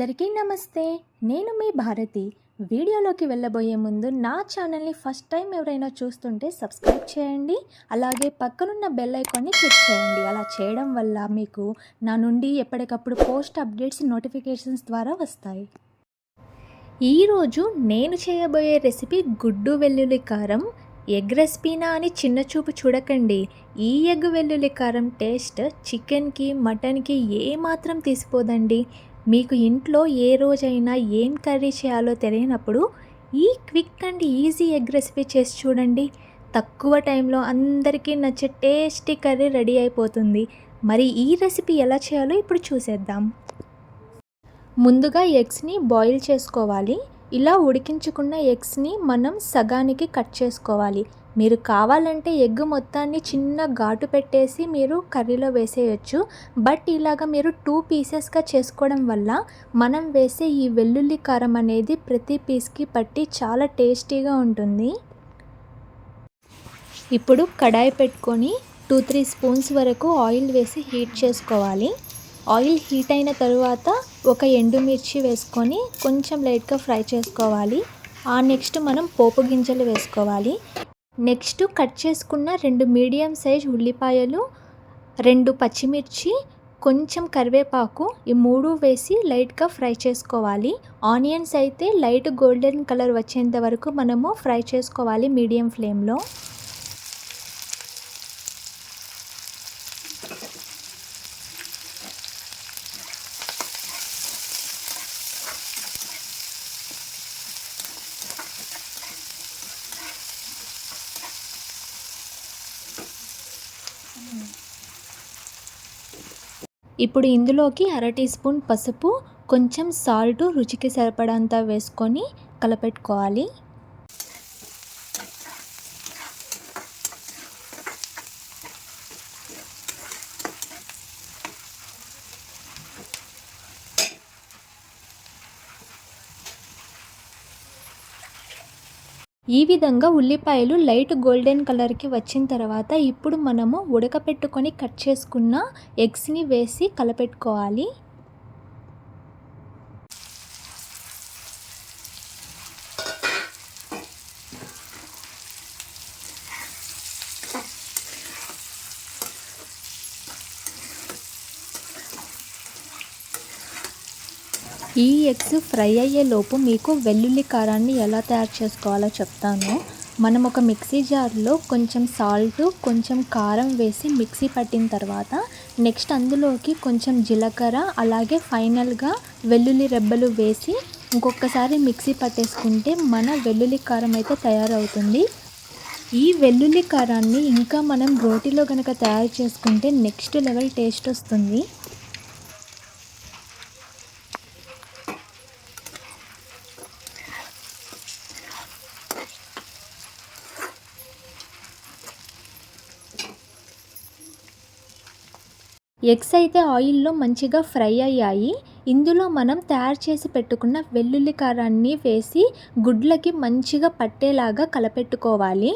అందరికీ నమస్తే. నేను మీ భారతి. వీడియోలోకి వెళ్ళబోయే ముందు నా ఛానల్ని ఫస్ట్ టైం ఎవరైనా చూస్తుంటే సబ్స్క్రైబ్ చేయండి. అలాగే పక్కనున్న బెల్ ఐకాన్ని క్లిక్ చేయండి. అలా చేయడం వల్ల మీకు నా నుండి ఎప్పటికప్పుడు పోస్ట్ అప్డేట్స్ నోటిఫికేషన్స్ ద్వారా వస్తాయి. ఈరోజు నేను చేయబోయే రెసిపీ గుడ్డు వెల్లుల్లి కారం. ఎగ్ రెసిపీనా అని చిన్న చూపు చూడకండి. ఈ ఎగ్ వెల్లుల్లి కారం టేస్ట్ చికెన్కి మటన్కి ఏమాత్రం తీసిపోదండి. మీకు ఇంట్లో ఏ రోజైనా ఏం కర్రీ చేయాలో తెలియనప్పుడు ఈ quick and easy egg recipe చేసి చూడండి. తక్కువ టైంలో అందరికీ నచ్చే టేస్టీ కర్రీ రెడీ అయిపోతుంది. మరి ఈ రెసిపీ ఎలా చేయాలో ఇప్పుడు చూసేద్దాం. ముందుగా ఎగ్స్ని బాయిల్ చేసుకోవాలి. ఇలా ఉడికించుకున్న ఎగ్స్ని మనం సగానికి కట్ చేసుకోవాలి. మీరు కావాలంటే ఎగ్ మొత్తాన్ని చిన్న ఘాటు పెట్టేసి మీరు కర్రీలో వేసేయచ్చు. బట్ ఇలాగ మీరు టూ పీసెస్గా చేసుకోవడం వల్ల మనం వేసే ఈ వెల్లుల్లి కారం అనేది ప్రతి పీస్కి పట్టి చాలా టేస్టీగా ఉంటుంది. ఇప్పుడు కడాయి పెట్టుకొని టూ త్రీ స్పూన్స్ వరకు ఆయిల్ వేసి హీట్ చేసుకోవాలి. ఆయిల్ హీట్ అయిన తర్వాత ఒక ఎండుమిర్చి వేసుకొని కొంచెం లైట్గా ఫ్రై చేసుకోవాలి. ఆ నెక్స్ట్ మనం పోపు గింజలు వేసుకోవాలి. నెక్స్ట్ కట్ చేసుకున్న రెండు మీడియం సైజ్ ఉల్లిపాయలు రెండు పచ్చిమిర్చి కొంచెం కరివేపాకు ఈ మూడు వేసి లైట్గా ఫ్రై చేసుకోవాలి. ఆనియన్స్ అయితే లైట్ గోల్డెన్ కలర్ వచ్చేంత వరకు మనము ఫ్రై చేసుకోవాలి మీడియం ఫ్లేమ్లో. ఇప్పుడు ఇందులోకి అర టీ స్పూన్ పసుపు కొంచెం సాల్ట్ రుచికి సరిపడంత వేసుకొని కలపెట్టుకోవాలి. ఈ విధంగా ఉల్లిపాయలు లైట్ గోల్డెన్ కలర్కి వచ్చిన తర్వాత ఇప్పుడు మనము ఉడకపెట్టుకొని కట్ చేసుకున్న ఎగ్స్ని వేసి కలపెట్టుకోవాలి. ఈ ఎగ్స్ ఫ్రై అయ్యేలోపు మీకు వెల్లుల్లి కారాన్ని ఎలా తయారు చేసుకోవాలో చెప్తాను. మనం ఒక మిక్సీ జార్లో కొంచెం సాల్ట్ కొంచెం కారం వేసి మిక్సీ పట్టిన తర్వాత నెక్స్ట్ అందులోకి కొంచెం జీలకర్ర అలాగే ఫైనల్గా వెల్లుల్లి రెబ్బలు వేసి ఇంకొకసారి మిక్సీ పట్టేసుకుంటే మన వెల్లుల్లి కారం అయితే తయారవుతుంది. ఈ వెల్లుల్లి కారాన్ని ఇంకా మనం రోటీలో కనుక తయారు చేసుకుంటే నెక్స్ట్ లెవెల్ టేస్ట్ వస్తుంది. ఎగ్స్ అయితే ఆయిల్లో మంచిగా ఫ్రై అయ్యాయి. ఇందులో మనం తయారు చేసి పెట్టుకున్న వెల్లుల్లి కారాన్ని వేసి గుడ్లకి మంచిగా పట్టేలాగా కలపెట్టుకోవాలి.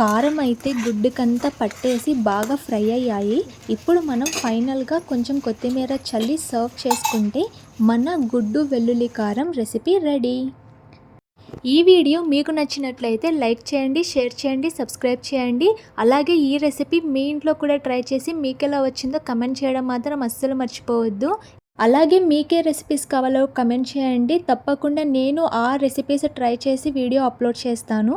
కారం అయితే గుడ్డుకంతా పట్టేసి బాగా ఫ్రై అయ్యాయి. ఇప్పుడు మనం ఫైనల్గా కొంచెం కొత్తిమీర చల్లి సర్వ్ చేసుకుంటే మన గుడ్డు వెల్లుల్లి కారం రెసిపీ రెడీ. ఈ వీడియో మీకు నచ్చినట్లయితే లైక్ చేయండి షేర్ చేయండి సబ్స్క్రైబ్ చేయండి. అలాగే ఈ రెసిపీ మీ ఇంట్లో కూడా ట్రై చేసి మీకు ఎలా వచ్చిందో కమెంట్ చేయడం మాత్రం అస్సలు మర్చిపోవద్దు. అలాగే మీకే రెసిపీస్ కావాలో కమెంట్ చేయండి. తప్పకుండా నేను ఆ రెసిపీస్ ట్రై చేసి వీడియో అప్లోడ్ చేస్తాను.